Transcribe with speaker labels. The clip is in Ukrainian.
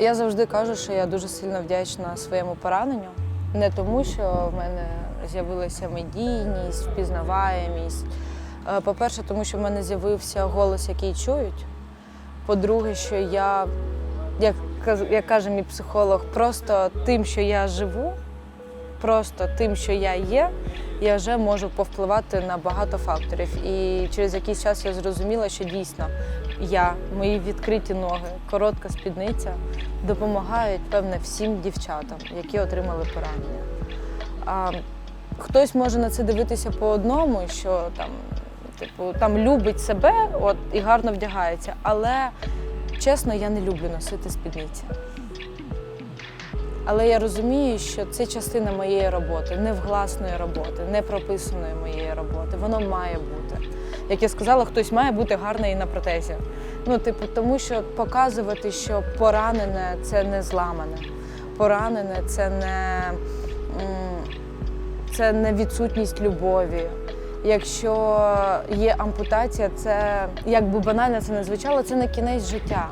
Speaker 1: Я завжди кажу, що я дуже сильно вдячна своєму пораненню. Не тому, що в мене з'явилася медійність, впізнаваємість. Е, По-перше, тому що в мене з'явився голос, який чують. По-друге, що я, як, як каже мій психолог, просто тим, що я живу, просто тим, що я є, я вже можу повпливати на багато факторів. І через якийсь час я зрозуміла, що дійсно я, мої відкриті ноги, коротка спідниця допомагають, певне, всім дівчатам, які отримали поранення. А, хтось може на це дивитися по одному, що там, типу, там любить себе от, і гарно вдягається. Але чесно, я не люблю носити спідниці. Але я розумію, що це частина моєї роботи, не невгласної роботи, не прописаної моєї роботи. Воно має бути. Як я сказала, хтось має бути гарний на протезі. Ну, типу, тому що показувати, що поранене це не зламане, поранене це не, це не відсутність любові. Якщо є ампутація, це як би банально це не звучало, це не кінець життя.